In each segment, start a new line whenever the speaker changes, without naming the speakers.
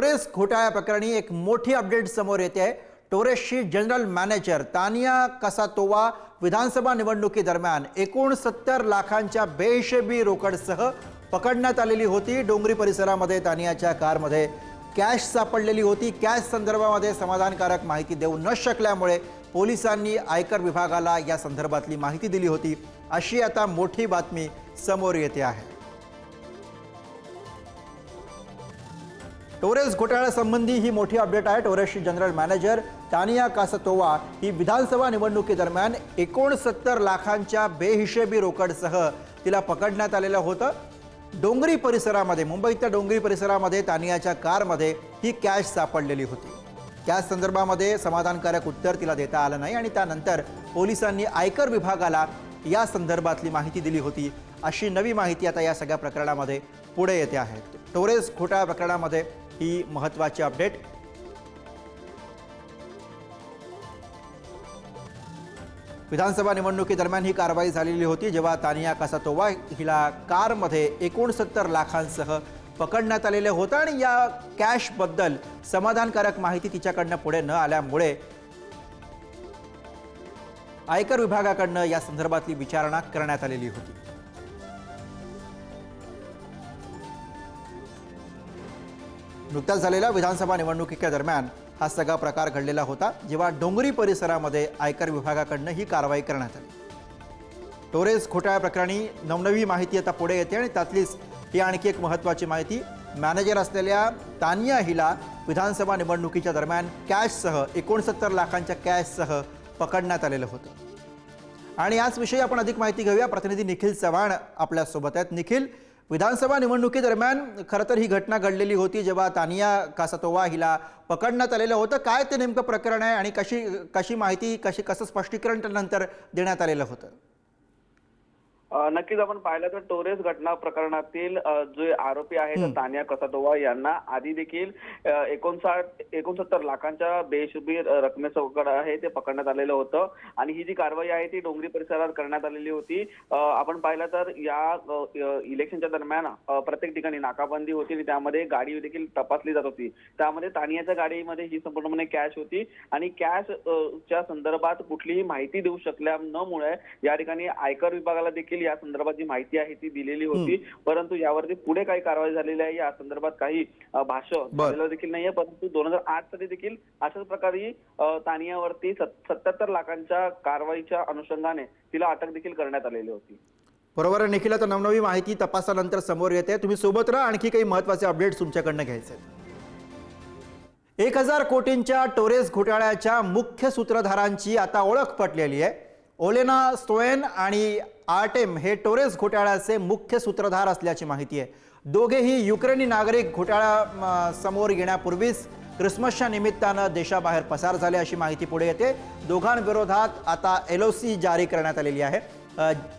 Torres घोटाळ्या प्रकरणी एक मोठी अपडेट समोर येते. आहे टोरेसची जनरल मॅनेजर तानिया कसातोवा विधानसभा निवडणुकीदरम्यान एकोणसत्तर लाखांच्या बेहिशेबी रोकडसह पकडण्यात आलेली होती. डोंगरी परिसरामध्ये तानियाच्या कारमध्ये कॅश सापडलेली होती. कॅश संदर्भामध्ये समाधानकारक माहिती देऊ न शकल्यामुळे पोलिसांनी आयकर विभागाला या संदर्भातली माहिती दिली होती. अशी आता मोठी बातमी समोर येते आहे. टोरेस घोटाळ्यासंबंधी ही मोठी अपडेट आहे. टोरेसची जनरल मॅनेजर तानिया कासतोवा ही विधानसभा निवडणुकीदरम्यान एकोणसत्तर लाखांच्या बेहिशेबी रोकडसह तिला पकडण्यात आलेलं होतं. डोंगरी परिसरामध्ये मुंबईतल्या डोंगरी परिसरामध्ये तानियाच्या कारमध्ये ही कॅश सापडलेली होती. त्या संदर्भामध्ये समाधानकारक उत्तर तिला देता आलं नाही आणि त्यानंतर पोलिसांनी आयकर विभागाला या संदर्भातली माहिती दिली होती. अशी नवी माहिती आता या सगळ्या प्रकरणामध्ये पुढे येते आहे. टोरेस घोटाळा प्रकरणामध्ये ही महत्त्वाची अपडेट. विधानसभा निवडणुकीदरम्यान ही कारवाई झालेली होती जेव्हा तानिया कासातोवा हिला कारमध्ये एकोणसत्तर लाखांसह पकडण्यात आलेलं होतं आणि या कॅशबद्दल समाधानकारक माहिती तिच्याकडनं पुढे न आल्यामुळे आयकर विभागाकडनं या संदर्भातली विचारणा करण्यात आलेली होती. नुकत्याच झालेल्या विधानसभा निवडणुकीच्या दरम्यान हा सगळा प्रकार घडलेला होता जेव्हा डोंगरी परिसरामध्ये आयकर विभागाकडनं ही कारवाई करण्यात आली. टोरेस घोटाळ्या प्रकरणी नवनवी माहिती आता पुढे येते आणि त्यातलीच ही आणखी एक महत्त्वाची माहिती. मॅनेजर असलेल्या तानिया हिला विधानसभा निवडणुकीच्या दरम्यान कॅशसह एकोणसत्तर लाखांच्या कॅशसह पकडण्यात आलेलं होतं. आणि याचविषयी आपण अधिक माहिती घेऊया. प्रतिनिधी निखिल चव्हाण आपल्यासोबत आहेत. निखिल विधानसभा निवडणुकीदरम्यान खरं तर ही घटना घडलेली होती जेव्हा तानिया कासतोवा हिला पकडण्यात आलेलं होतं. काय ते नेमकं प्रकरण आहे आणि कशी कशी माहिती कशी कसं स्पष्टीकरण त्यानंतर देण्यात आलेलं होतं?
नक्कीच आपण पाहिलं तर टोरेस घटना प्रकरणातील जे आरोपी आहेत तानिया कसातोवा यांना आधी देखील एकोणसाठ एकोणसत्तर लाखांच्या बेशुबी रकमेसकट आहे ते पकडण्यात आलेलं होतं. आणि ही जी कारवाई आहे ती डोंगरी परिसरात करण्यात आलेली होती. आपण पाहिलं तर या इलेक्शनच्या दरम्यान प्रत्येक ठिकाणी नाकाबंदी होती आणि त्यामध्ये गाडी देखील तपासली जात होती. त्यामध्ये तानियाच्या गाडीमध्ये ही संपूर्णपणे कॅश होती आणि कॅश अ, च्या संदर्भात कुठलीही माहिती देऊ शकल्या न मुळे या ठिकाणी आयकर विभागाला देखील या संदर्भात जी माहिती आहे ती दिलेली होती. परंतु यावरती पुढे काही कारवाई झालेली आहे. या संदर्भात काही
बर.
झालेलं देखील नाहीये. परंतु दोन हजार आठ साली देखील अशाच प्रकारे तानियावरती सत्याहत्तर लाखांच्या कारवाईच्या अनुषंगाने तिला अटक देखील करण्यात आलेली होती.
बरोबर निखिल आता नवनवी माहिती तपासानंतर समोर येते. तुम्ही सोबत राहा. आणखी काही महत्त्वाचे अपडेट्स तुमच्याकडनं घ्यायचे एक हजार कोटींच्या टोरेस घोटाळ्याच्या मुख्य सूत्रधारांची आता ओळख पटलेली आहे. ओलेना स्टोएन आणि आर्टेम हे टोरेस घोटाळ्याचे मुख्य सूत्रधार असल्याची माहिती आहे. दोघेही युक्रेनी नागरिक घोटाळा म, समोर येण्यापूर्वीच क्रिसमसच्या निमित्तानं देशाबाहेर पसार झाले अशी माहिती पुढे येते. दोघांविरोधात आता एल ओ सी जारी करण्यात आलेली आहे.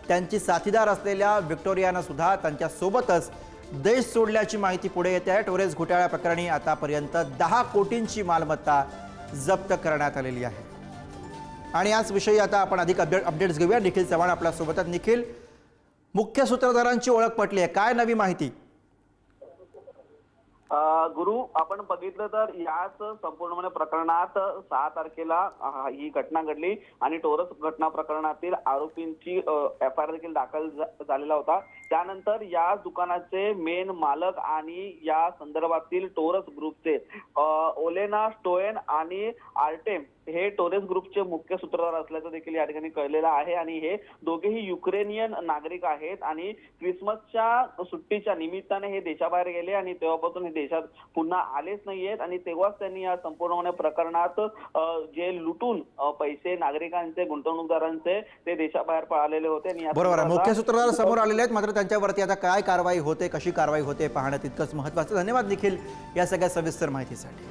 त्यांची साथीदार असलेल्या व्हिक्टोरियानं सुद्धा त्यांच्यासोबतच देश सोडल्याची माहिती पुढे येते आहे. टोरेस घोटाळ्याप्रकरणी आतापर्यंत दहा कोटींची मालमत्ता जप्त करण्यात आलेली आहे. आणि याच विषयी आता आपण अधिक अपडेट अपडेट्स घेऊया. निखिल चव्हाण आपल्यासोबत आहेत. निखिल मुख्य सूत्रधारांची ओळख पटली आहे. काय नवी माहिती?
गुरु आपण बघितलं तर याच संपूर्णपणे प्रकरणात सहा तारखेला ही घटना घडली आणि टोरस घटना प्रकरणातील आरोपींची एफ आय आर देखील दाखल झालेला होता. त्यानंतर या दुकानाचे मेन मालक आणि या संदर्भातील टोरस ग्रुपचे ओलेना स्टोएन आणि आर्टेम हे टोरेस ग्रुपचे मुख्य सूत्रधार असल्याचं देखील या ठिकाणी कळलेलं आहे. आणि हे दोघेही युक्रेनियन नागरिक आहेत आणि क्रिसमसच्या सुट्टीच्या निमित्ताने हे देशाबाहेर गेले आणि तेव्हापासून हे देशात पुन्हा आलेच नाहीयेत. आणि तेव्हाच त्यांनी या संपूर्ण प्रकरणात जे लुटून पैसे नागरिकांचे गुंतवणूकदारांचे ते देशाबाहेर पळालेले होते. आणि
बरोबर मुख्य सूत्रधार समोर आलेले आहेत मात्र त्यांच्यावरती आता काय कारवाई होते कशी कारवाई होते पाहणं तितकंच महत्त्वाचं. धन्यवाद निखिल या सगळ्या सविस्तर माहितीसाठी.